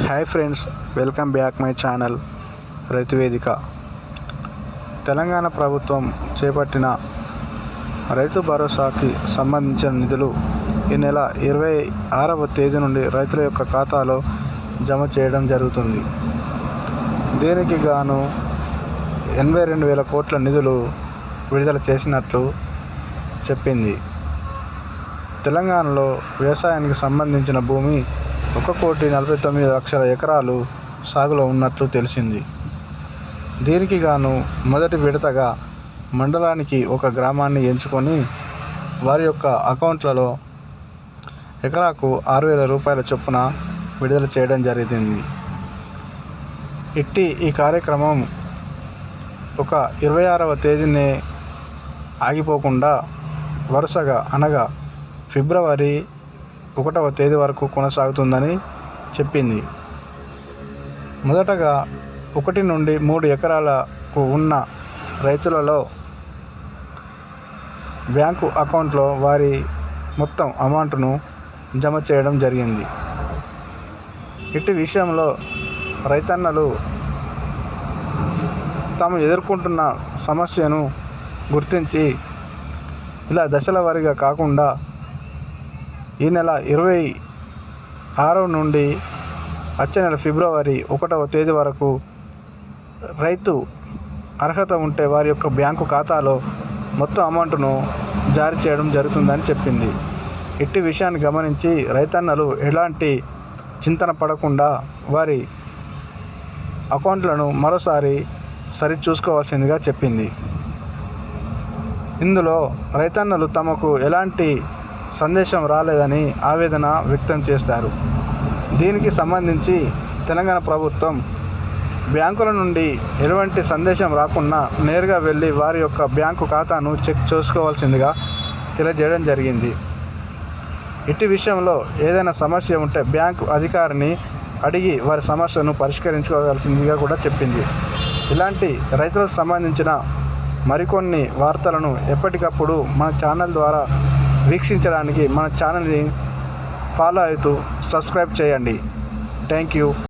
Hi friends welcome back my channel రైతు వేదిక తెలంగాణ ప్రభుత్వం చేపట్టిన రైతు భరోసాకి సంబంధించిన నిధులు ఈ నెల ఇరవై ఆరవ తేదీ నుండి రైతుల యొక్క ఖాతాలో జమ చేయడం జరుగుతుంది. దీనికి గాను ఎనభై రెండు వేల కోట్ల నిధులు విడుదల చేసినట్లు చెప్పింది. తెలంగాణలో వ్యవసాయానికి సంబంధించిన భూమి ఒక కోటి నలభై తొమ్మిది లక్షల ఎకరాలు సాగులో ఉన్నట్లు తెలిసింది. దీనికి గాను మొదటి విడతగా మండలానికి ఒక గ్రామాన్ని ఎంచుకొని వారి యొక్క అకౌంట్లలో ఎకరాకు ఆరు వేల రూపాయల చొప్పున విడుదల చేయడం జరిగింది. ఇట్టి ఈ కార్యక్రమం ఒక ఇరవై ఆరవ తేదీనే ఆగిపోకుండా వరుసగా అనగా ఫిబ్రవరి ఒకటవ తేదీ వరకు కొనసాగుతుందని చెప్పింది. మొదటగా ఒకటి నుండి మూడు ఎకరాలకు ఉన్న రైతులలో బ్యాంకు అకౌంట్లో వారి మొత్తం అమౌంట్ను జమ చేయడం జరిగింది. ఇట్టి విషయంలో రైతన్నలు తాము ఎదుర్కొంటున్న సమస్యను గుర్తించి ఇలా దశల వారీగా కాకుండా ఈ నెల ఇరవై ఆరవ నుండి వచ్చే నెల ఫిబ్రవరి ఒకటవ తేదీ వరకు రైతు అర్హత ఉంటే వారి యొక్క బ్యాంకు ఖాతాలో మొత్తం అమౌంట్ను జారీ చేయడం జరుగుతుందని చెప్పింది. ఇట్టి విషయాన్ని గమనించి రైతన్నలు ఎలాంటి చింతన పడకుండా వారి అకౌంట్లను మరోసారి సరి చూసుకోవాల్సిందిగా చెప్పింది. ఇందులో రైతన్నలు తమకు ఎలాంటి సందేశం రాలేదని ఆవేదన వ్యక్తం చేస్తారు. దీనికి సంబంధించి తెలంగాణ ప్రభుత్వం బ్యాంకుల నుండి ఎటువంటి సందేశం రాకుండా నేరుగా వెళ్ళి వారి యొక్క బ్యాంకు ఖాతాను చెక్ చేసుకోవాల్సిందిగా తెలియజేయడం జరిగింది. ఇట్టి విషయంలో ఏదైనా సమస్య ఉంటే బ్యాంకు అధికారిని అడిగి వారి సమస్యను పరిష్కరించుకోవాల్సిందిగా కూడా చెప్పింది. ఇలాంటి రైతులకు సంబంధించిన మరికొన్ని వార్తలను ఎప్పటికప్పుడు మన ఛానల్ ద్వారా వీక్షించడానికి మన ఛానల్ని ఫాలో అవుతూ సబ్స్క్రైబ్ చేయండి. Thank you.